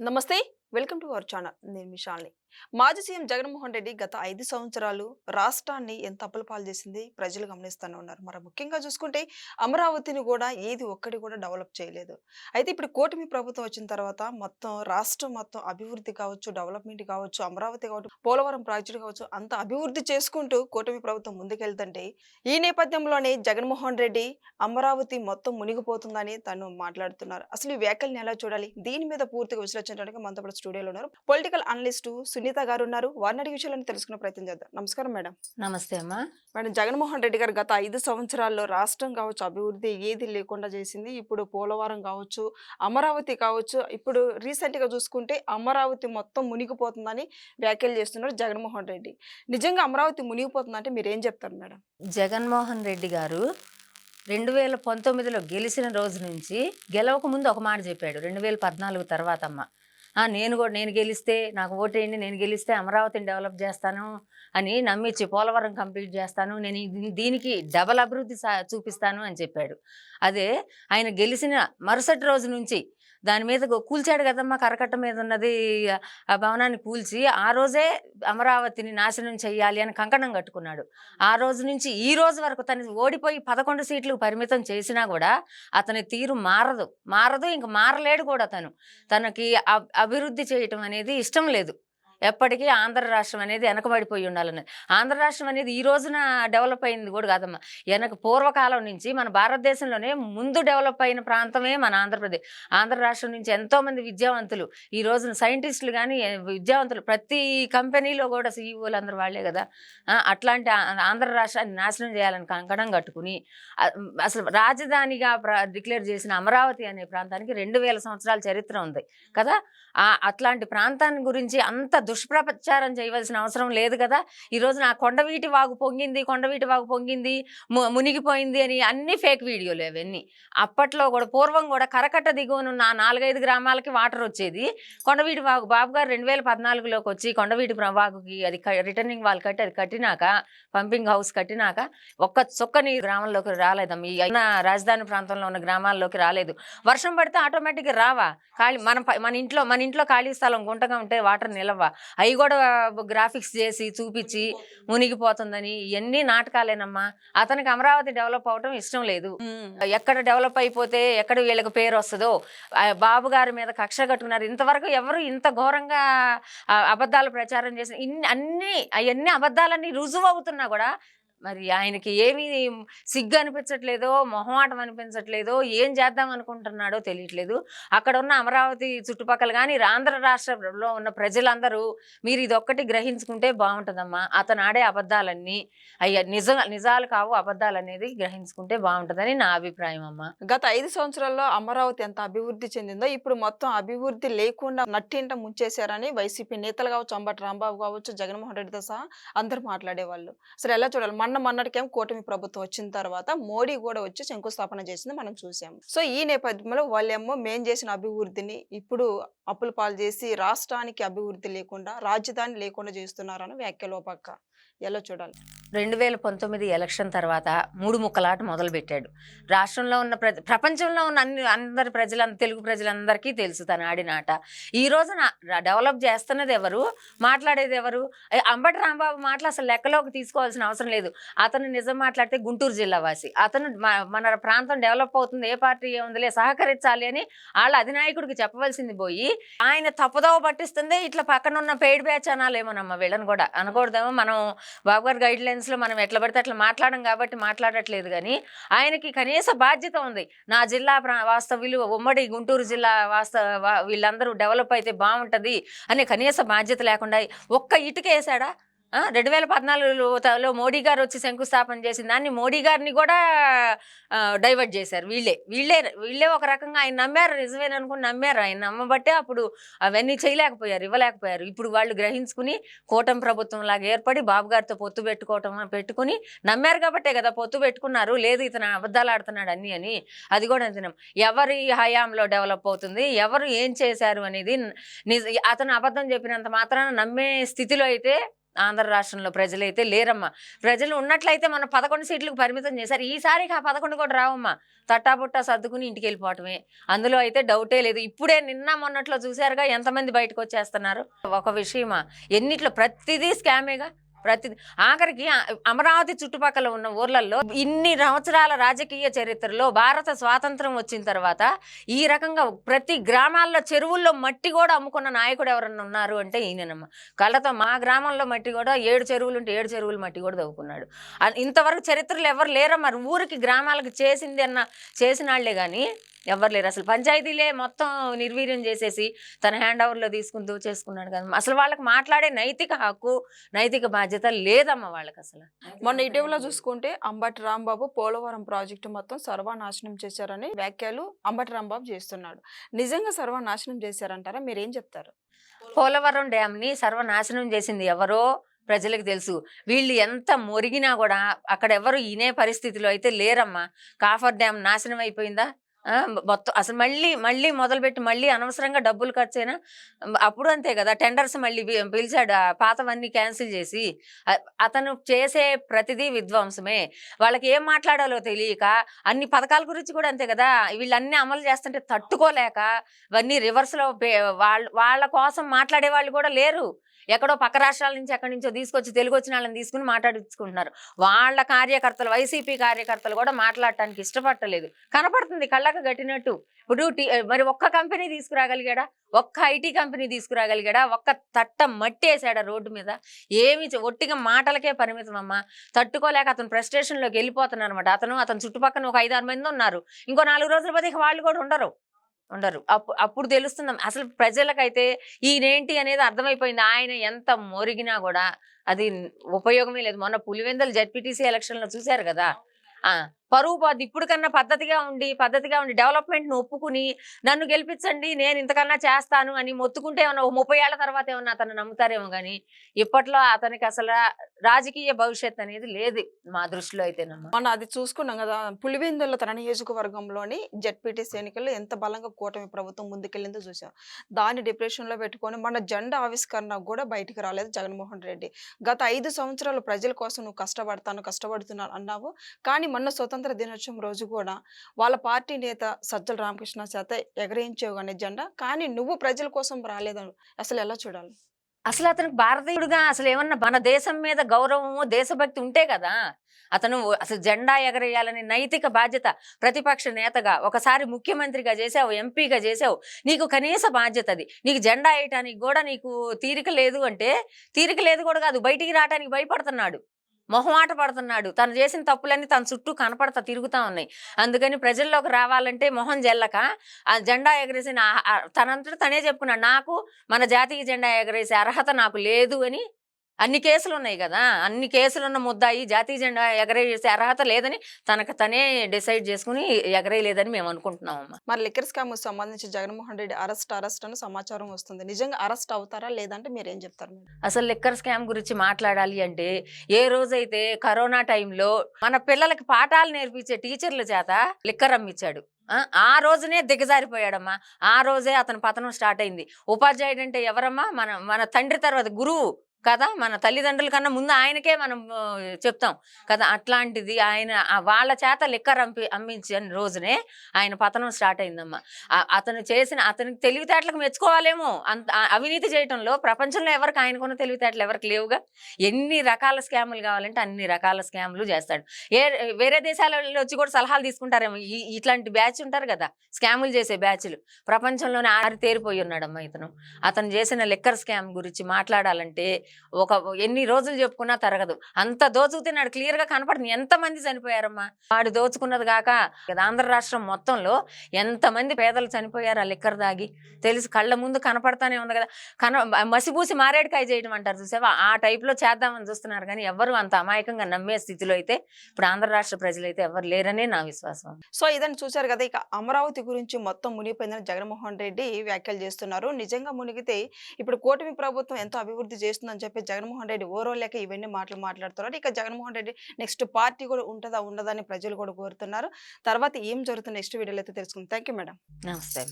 నమస్తే. Welcome to our channel. నేను మిషాల్ని మాజీ సీఎం జగన్మోహన్ రెడ్డి గత ఐదు సంవత్సరాలు రాష్ట్రాన్ని ఎంత అప్పుల పాలు చేసింది ప్రజలు గమనిస్తూనే ఉన్నారు. మరి ముఖ్యంగా చూసుకుంటే అమరావతిని కూడా ఏది ఒక్కటి కూడా డెవలప్ చేయలేదు. అయితే ఇప్పుడు కూటమి ప్రభుత్వం వచ్చిన తర్వాత మొత్తం రాష్ట్రం మొత్తం అభివృద్ధి కావచ్చు డెవలప్మెంట్ కావచ్చు అమరావతి కావచ్చు పోలవరం ప్రాజెక్టు కావచ్చు అంత అభివృద్ధి చేసుకుంటూ కూటమి ప్రభుత్వం ముందుకెళ్తుంటే ఈ నేపథ్యంలోనే జగన్మోహన్ రెడ్డి అమరావతి మొత్తం మునిగిపోతుందని తను మాట్లాడుతున్నారు. అసలు ఈ వ్యాఖ్యల్ని ఎలా చూడాలి? దీని మీద పూర్తిగా విశ్లేషించడానికి మనతో స్టూడియోలో ఉన్నారు. పొలిటికల్ అనలిస్ట్ సునీత గారు ఉన్నారు వారిని అడిగి విషయాలను తెలుసుకునే ప్రయత్నం చేద్దాం. నమస్కారం మేడం. నమస్తే అమ్మా. మేడం జగన్మోహన్ రెడ్డి గారు గత ఐదు సంవత్సరాల్లో రాష్ట్రం కావచ్చు అభివృద్ధి ఏది లేకుండా చేసింది. ఇప్పుడు పోలవరం కావచ్చు అమరావతి కావచ్చు. ఇప్పుడు రీసెంట్గా చూసుకుంటే అమరావతి మొత్తం మునిగిపోతుందని వ్యాఖ్యలు చేస్తున్నారు జగన్మోహన్ రెడ్డి. నిజంగా అమరావతి మునిగిపోతుందంటే మీరు ఏం చెప్తారు మేడం? జగన్మోహన్ రెడ్డి గారు రెండు వేల పంతొమ్మిదిలో గెలిచిన రోజు నుంచి గెలవక ముందు ఒక మాట చెప్పాడు. రెండు వేల పద్నాలుగు తర్వాత అమ్మ. "ఆ, నేను కూడా నేను గెలిస్తే నాకు ఓటేయండి నేను గెలిస్తే అమరావతిని డెవలప్ చేస్తాను అని నమ్మించి పోలవరం కంప్లీట్ చేస్తాను. నేను దీనికి డబల్ అభివృద్ధి సా- చూపిస్తాను అని చెప్పాడు. అదే ఆయన గెలిచిన మరుసటి రోజు నుంచి దాని మీద కూల్చాడు కదమ్మా కరకట్ట మీద ఉన్నది ఆ భవనాన్ని కూల్చి ఆ రోజే అమరావతిని నాశనం చేయాలి అని కంకణం కట్టుకున్నాడు. ఆ రోజు నుంచి ఈ రోజు వరకు తను ఓడిపోయి పదకొండు సీట్లు పరిమితం చేసినా కూడా అతని తీరు మారదు. మారదు ఇంక మారలేడు కూడా తను. తనకి అబ్- అభివృద్ధి చేయటం అనేది ఇష్టం లేదు. ఎప్పటికీ ఆంధ్ర రాష్ట్రం అనేది వెనకబడిపోయి ఉండాలని. ఆంధ్ర రాష్ట్రం అనేది ఈ రోజున డెవలప్ అయింది కూడా కాదమ్మా. వెనక పూర్వకాలం నుంచి మన భారతదేశంలోనే ముందు డెవలప్ అయిన ప్రాంతమే మన ఆంధ్రప్రదేశ్. ఆంధ్ర రాష్ట్రం నుంచి ఎంతో మంది విద్యావంతులు ఈ రోజున సైంటిస్టులు కానీ విద్యావంతులు ప్రతి కంపెనీలో కూడా సీఈఓలు అందరూ వాళ్ళే కదా. అట్లాంటి ఆంధ్ర రాష్ట్రాన్ని నాశనం చేయాలని కంకణం కట్టుకుని అసలు రాజధానిగా డిక్లేర్ చేసిన అమరావతి అనే ప్రాంతానికి రెండు వేల సంవత్సరాల చరిత్ర ఉంది కదా. ఆ అట్లాంటి ప్రాంతాన్ని గురించి అంత దుష్ప్రచారం చేయవలసిన అవసరం లేదు కదా. ఈరోజు నా ఆ కొండవీటి వాగు పొంగింది కొండవీటి వాగు పొంగింది మునిగిపోయింది అని అన్ని ఫేక్ వీడియోలు అవన్నీ. అప్పట్లో కూడా పూర్వం కూడా కరకట్ట దిగువనున్న నాలుగైదు గ్రామాలకి వాటర్ వచ్చేది. కొండవీటి వాగు బాబు గారు రెండు వేల పద్నాలుగులోకి వచ్చి కొండవీటి వాగుకి అది రిటర్నింగ్ వాళ్ళు కట్టి అది కట్టినాక పంపింగ్ హౌస్ కట్టినాక ఒక్క చుక్కని గ్రామంలోకి రాలేదమ్మ. ఈ అయిన రాజధాని ప్రాంతంలో ఉన్న గ్రామాల్లోకి రాలేదు. వర్షం పడితే ఆటోమేటిక్గా రావా. ఖాళీ మన ప- మన ఇంట్లో మన ఇంట్లో ఖాళీ స్థలం గుంటగా ఉంటే వాటర్ నిలవ. అవి కూడా గ్రాఫిక్స్ చేసి చూపించి మునిగిపోతుందని ఇవన్నీ నాటకాలేనమ్మా. అతనికి అమరావతి డెవలప్ అవటం ఇష్టం లేదు. ఎక్కడ డెవలప్ అయిపోతే ఎక్కడ వీళ్ళకి పేరు వస్తుందో బాబు గారి మీద కక్ష కట్టుకున్నారు. ఇంతవరకు ఎవరు ఇంత ఘోరంగా అబద్ధాలు ప్రచారం చేసిన ఇన్ని అన్ని అవన్నీ అబద్ధాలన్నీ రుజువు అవుతున్నా కూడా మరి ఆయనకి ఏమీ సిగ్గు అనిపించట్లేదో మొహమాటం అనిపించట్లేదో ఏం చేద్దాం అనుకుంటున్నాడో తెలియట్లేదు. అక్కడ ఉన్న అమరావతి చుట్టుపక్కల కానీ ఆంధ్ర రాష్ట్రంలో ఉన్న ప్రజలందరూ మీరు ఇది ఒక్కటి గ్రహించుకుంటే బాగుంటుందమ్మా అతను ఆడే అబద్ధాలన్నీ. అయ్యా నిజ నిజాలు కావు అబద్ధాలు అనేది గ్రహించుకుంటే బాగుంటుందని నా అభిప్రాయం అమ్మా. గత ఐదు సంవత్సరాల్లో అమరావతి ఎంత అభివృద్ధి చెందిందో ఇప్పుడు మొత్తం అభివృద్ధి లేకుండా నట్టింట ముంచేశారని వైసీపీ నేతలు కావచ్చు అంబటి రాంబాబు కావచ్చు జగన్మోహన్ రెడ్డితో సహా అందరూ మాట్లాడేవాళ్ళు. అసలు ఎలా చూడాలి? మొన్న మొన్నటికేం కూటమి ప్రభుత్వం వచ్చిన తర్వాత మోడీ కూడా వచ్చి శంకుస్థాపన చేసింది మనం చూసాము సో ఈ నేపథ్యంలో వాళ్ళేమో మేం చేసిన అభివృద్ధిని ఇప్పుడు అప్పుల పాలు చేసి రాష్ట్రానికి అభివృద్ధి లేకుండా రాజధాని లేకుండా చేస్తున్నారని వ్యాఖ్యలో పక్క. ఎలా చూడాలి? రెండు వేల పంతొమ్మిది ఎలక్షన్ తర్వాత మూడు ముక్కలాట మొదలుపెట్టాడు. రాష్ట్రంలో ఉన్న ప్ర ప్రపంచంలో ఉన్న అన్ని అందరి ప్రజల తెలుగు ప్రజలందరికీ తెలుసు తను ఆడిన ఆట ఈ రోజున డెవలప్ చేస్తున్నది ఎవరు? మాట్లాడేది ఎవరు? అంబటి రాంబాబు మాటలు అసలు లెక్కలోకి తీసుకోవాల్సిన అవసరం లేదు. అతను నిజం మాట్లాడితే గుంటూరు జిల్లా వాసి. అతను మ- మన ప్రాంతం డెవలప్ అవుతుంది ఏ పార్టీ ఏముందిలే సహకరించాలి అని వాళ్ళ అధినాయకుడికి చెప్పవలసింది పోయి ఆయన తప్పుదోవ పట్టిస్తుంది ఇట్లా పక్కన ఉన్న పెయిడ్ బ్యాచ్ అనాలేమోనమ్మా వీళ్ళని కూడా. అనకూడదేమో మనం బాబు గారి గైడ్ లైన్స్లో మనం ఎట్లా పడితే అట్లా మాట్లాడడం కాబట్టి మాట్లాడట్లేదు కానీ ఆయనకి కనీస బాధ్యత ఉంది. నా జిల్లా ప్రా- వాస్తవ్యులు ఉమ్మడి గుంటూరు జిల్లా వాస్తవ వీళ్ళందరూ డెవలప్ అయితే బాగుంటుంది అనే కనీస బాధ్యత లేకుండా ఒక్క ఇటుక వేసాడా? రెండు వేల పద్నాలుగులో మోడీ గారు వచ్చి శంకుస్థాపన చేసిన దాన్ని మోడీ గారిని కూడా డైవర్ట్ చేశారు. వీళ్ళే వీళ్ళే వీళ్ళే ఒక రకంగా ఆయన నమ్మారు. నిజమేననుకుని నమ్మారు. ఆయన నమ్మబట్టే అప్పుడు అవన్నీ చేయలేకపోయారు ఇవ్వలేకపోయారు. ఇప్పుడు వాళ్ళు గ్రహించుకుని కూటమి ప్రభుత్వం లాగా ఏర్పడి బాబు గారితో పొత్తు పెట్టుకోవటం పెట్టుకుని నమ్మారు కాబట్టే కదా పొత్తు పెట్టుకున్నారు. లేదు ఇతను అబద్ధాలు ఆడుతున్నాడు అన్ని అని. అది కూడా అంతనం. ఎవరి హయాంలో డెవలప్ అవుతుంది ఎవరు ఏం చేశారు అనేది అతను అబద్ధం చెప్పినంత మాత్రాన నమ్మే స్థితిలో అయితే ఆంధ్ర రాష్ట్రంలో ప్రజలైతే లేరమ్మా. ప్రజలు ఉన్నట్లయితే మనం పదకొండు సీట్లకు పరిమితం చేశారు. ఈసారికి ఆ పదకొండు కూడా రావమ్మా. తట్టాబుట్టా సర్దుకుని ఇంటికి వెళ్ళిపోవటమే. అందులో అయితే డౌటే లేదు. ఇప్పుడే నిన్న మొన్నట్లో చూశారుగా ఎంతమంది బయటకు వచ్చేస్తున్నారు. ఒక విషయమా? ఎన్నిట్లో? ప్రతిదీ స్కామేగా ప్రతి ఆఖరికి అమరావతి చుట్టుపక్కల ఉన్న ఊర్లలో ఇన్ని సంవత్సరాల రాజకీయ చరిత్రలో భారత స్వాతంత్రం వచ్చిన తర్వాత ఈ రకంగా ప్రతి గ్రామాల్లో చెరువుల్లో మట్టి కూడా అమ్ముకున్న నాయకుడు ఎవరన్నా ఉన్నారు అంటే ఈయనమ్మ కళ్ళతో మా గ్రామంలో మట్టి కూడా ఏడు చెరువులు ఉంటే ఏడు చెరువులు మట్టి కూడా దవ్వుకున్నాడు ఇంతవరకు చరిత్రలో ఎవరు మరి? ఊరికి గ్రామాలకు చేసింది అన్న చేసిన వాళ్ళే కానీ ఎవరు లేరు. అసలు పంచాయతీలే మొత్తం నిర్వీర్యం చేసేసి తన హ్యాండ్ ఓవర్లో తీసుకుని దోచేసుకున్నాడు కదా. అసలు వాళ్ళకి మాట్లాడే నైతిక హక్కు నైతిక బాధ్యత లేదమ్మా వాళ్ళకి అసలు. మొన్న ఇటీవల చూసుకుంటే అంబటి రాంబాబు పోలవరం ప్రాజెక్టు మొత్తం సర్వనాశనం చేశారని వ్యాఖ్యలు అంబటి రాంబాబు చేస్తున్నాడు. నిజంగా సర్వనాశనం చేశారంటారా? మీరేం చెప్తారు? పోలవరం డ్యామ్ని సర్వనాశనం చేసింది ఎవరో ప్రజలకు తెలుసు. వీళ్ళు ఎంత మొరిగినా కూడా అక్కడ ఎవరు ఇనే పరిస్థితిలో అయితే లేరమ్మా. కాఫర్ డ్యామ్ నాశనం అయిపోయిందా? మొత్తం అసలు మళ్ళీ మళ్ళీ మొదలుపెట్టి మళ్ళీ అనవసరంగా డబ్బులు ఖర్చు అయినా అప్పుడు అంతే కదా! టెండర్స్ మళ్ళీ పిలిచాడు. ఆ పాతవన్నీ క్యాన్సిల్ చేసి అతను చేసే ప్రతిదీ విధ్వంసమే. వాళ్ళకి ఏం మాట్లాడాలో తెలియక అన్ని పథకాల గురించి కూడా అంతే కదా! వీళ్ళన్నీ అమలు చేస్తుంటే తట్టుకోలేక ఇవన్నీ రివర్స్లో వాళ్ళ వాళ్ళ కోసం మాట్లాడే వాళ్ళు కూడా లేరు. ఎక్కడో పక్క రాష్ట్రాల నుంచి ఎక్కడి నుంచో తీసుకొచ్చి తెలుగు వచ్చిన వాళ్ళని తీసుకుని మాట్లాడించుకుంటున్నారు. వాళ్ళ కార్యకర్తలు వైసీపీ కార్యకర్తలు కూడా మాట్లాడటానికి ఇష్టపడలేదు కనపడుతుంది కళ్ళకు గట్టినట్టు. ఇప్పుడు మరి ఒక్క కంపెనీ తీసుకురాగలిగాడా? ఒక్క ఐటీ కంపెనీ తీసుకురాగలిగాడా? ఒక్క తట్ట మట్టి వేసాడా రోడ్డు మీద? ఏమి ఒట్టిగా మాటలకే పరిమితం అమ్మా తట్టుకోలేక అతను ఫ్రస్ట్రేషన్లోకి వెళ్ళిపోతున్నారు అనమాట అతను అతని చుట్టుపక్కన ఒక ఐదారు మంది ఉన్నారు. ఇంకో నాలుగు రోజుల పోతే వాళ్ళు కూడా ఉండరు. ఉండరు. అప్పుడు అప్పుడు తెలుస్తుంది అసలు ప్రజలకైతే ఈయనేంటి అనేది అర్థమైపోయింది. ఆయన ఎంత మొరిగినా కూడా అది ఉపయోగమే లేదు. మొన్న పులివెందలు జడ్పీటీసీ ఎలక్షన్లో చూశారు కదా. ఆ! పరువు పోద్ది. ఇప్పుడు కన్నా పద్ధతిగా ఉండి పద్ధతిగా ఉండి డెవలప్మెంట్ను ఒప్పుకుని నన్ను గెలిపించండి నేను ఇంతకన్నా చేస్తాను అని మొత్తుకుంటే ఏమన్నా ఒక ముప్పై ఏళ్ళ తర్వాత ఏమన్నా అతను నమ్ముతారేమో కానీ ఇప్పట్లో అతనికి అసలు రాజకీయ భవిష్యత్ అనేది లేదు మా దృష్టిలో అయితేనమ్మా. మొన్న అది చూసుకున్నాం కదా పులివెందుల తన నియోజకవర్గంలోని జెడ్పీటీసీ ఎన్నికల్లో ఎంత బలంగా కూటమి ప్రభుత్వం ముందుకెళ్ళిందో చూసాం. దాన్ని డిప్రెషన్లో పెట్టుకొని మన జెండా ఆవిష్కరణ కూడా బయటికి రాలేదు జగన్మోహన్ రెడ్డి. గత ఐదు సంవత్సరాలు ప్రజల కోసం నువ్వు కష్టపడతాను కష్టపడుతున్నాను అన్నావు. కానీ మొన్న స్వతంత్ర దినోత్సవం రోజు కూడా వాళ్ళ పార్టీ నేత సజ్జల రామకృష్ణ చేత ఎగరేయించావు కానీ జెండా. కానీ నువ్వు ప్రజల కోసం రాలేదు అసలు ఎలా చూడాలి? అసలు అతనికి భారతీయుడుగా అసలు ఏమన్నా మన దేశం మీద గౌరవము దేశభక్తి ఉంటే కదా అతను అసలు జెండా ఎగరేయాలని నైతిక బాధ్యత ప్రతిపక్ష నేతగా ఒకసారి ముఖ్యమంత్రిగా చేసావు ఎంపీగా చేసావు నీకు కనీస బాధ్యత అది. నీకు జెండా వేయటానికి కూడా నీకు తీరిక లేదు అంటే తీరిక లేదు కూడా కాదు బయటికి రావడానికి భయపడుతున్నాడు. మొహమాట పడుతున్నాడు. తను చేసిన తప్పులన్నీ తన చుట్టూ కనపడతా తిరుగుతా ఉన్నాయి. అందుకని ప్రజల్లోకి రావాలంటే మొహం జల్లక ఆ జెండా ఎగరేసిన ఆ- తనంతట తనే చెప్పుకున్నాడు నాకు మన జాతీయ జెండా ఎగరేసే అర్హత నాకు లేదు అని అన్ని కేసులు ఉన్నాయి కదా. అన్ని కేసులున్న ముద్దాయి జాతీయ జెండా ఎగరేసే అర్హత లేదని తనకు తనే డిసైడ్ చేసుకుని ఎగరేయలేదని మేము అనుకుంటున్నాం అమ్మా మరి లిక్కర్ స్కామ్ సంబంధించి జగన్మోహన్ రెడ్డి అరెస్ట్ అరెస్ట్ అని సమాచారం వస్తుంది. నిజంగా అరెస్ట్ అవుతారా లేదంటే మీరు ఏం చెప్తారు అసలు లిక్కర్ స్కామ్ గురించి మాట్లాడాలి అంటే ఏ రోజైతే కరోనా టైంలో మన పిల్లలకి పాఠాలు నేర్పించే టీచర్ల చేత లిక్కర్ అమ్మిచ్చాడు. ఆ, ఆ రోజునే దిగజారిపోయాడమ్మా. ఆ రోజే అతని పతనం స్టార్ట్ అయింది. ఉపాధ్యాయుడు అంటే ఎవరమ్మా? మన మన తండ్రి తర్వాత గురువు. కదా? మన తల్లిదండ్రుల కన్నా ముందు ఆయనకే మనం చెప్తాం. కదా? అట్లాంటిది ఆయన వాళ్ళ చేత లిక్కర్ అమ్మి అమ్మించిన రోజునే ఆయన పతనం స్టార్ట్ అయిందమ్మా. అతను చేసిన అతనికి తెలివితేటలకు మెచ్చుకోవాలేమో. అంత అవినీతి చేయటంలో ప్రపంచంలో ఎవరికి ఆయనకున్న తెలివితేటలు ఎవరికి లేవుగా? ఎన్ని రకాల స్కాములు కావాలంటే అన్ని రకాల స్కాములు చేస్తాడు. ఏ వేరే దేశాలలో వచ్చి కూడా సలహాలు తీసుకుంటారేమో. ఈ ఇట్లాంటి బ్యాచ్ ఉంటారు కదా? స్కాములు చేసే బ్యాచ్లు. ప్రపంచంలోనే ఆరి తేరిపోయి ఉన్నాడమ్మా ఇతను. అతను చేసిన లిక్కర్ స్కామ్ గురించి మాట్లాడాలంటే ఒక ఎన్ని రోజులు చెప్పుకున్నా తరగదు. అంత దోచుకుతే క్లియర్గా కనపడుతుంది ఎంతమంది చనిపోయారమ్మా? వాడు దోచుకున్నది కాక ఆంధ్ర రాష్ట్రం మొత్తంలో ఎంతమంది పేదలు చనిపోయారు ఆ లిక్కర్ దాగి? తెలిసి కళ్ళ ముందు కనపడతానే ఉంది కదా. కన మసిపూసి మారేడుకాయ చేయడం అంటారు చూసావా? ఆ టైప్లో లో చేద్దామని చూస్తున్నారు కానీ ఎవరు అంత అమాయకంగా నమ్మే స్థితిలో అయితే ఇప్పుడు ఆంధ్ర రాష్ట్ర ప్రజలైతే ఎవరు లేరనే నా విశ్వాసం. సో ఇదని చూశారు కదా ఇక అమరావతి గురించి మొత్తం మునిగిపోయిందని జగన్మోహన్ రెడ్డి వ్యాఖ్యలు చేస్తున్నారు. నిజంగా మునిగితే ఇప్పుడు కూటమి ప్రభుత్వం ఎంతో అభివృద్ధి చేస్తుందని చెప్పి జగన్మోహన్ రెడ్డి ఓరో లేక ఇవన్నీ మాటలు మాట్లాడుతున్నారు. ఇక జగన్మోహన్ రెడ్డి నెక్స్ట్ పార్టీ కూడా ఉంటుందా ఉండదా అని ప్రజలు కూడా కోరుతున్నారు. తర్వాత ఏం జరుగుతుంది నెక్స్ట్ వీడియోలో అయితే తెలుసుకుందాం. Thank you madam. నమస్తే.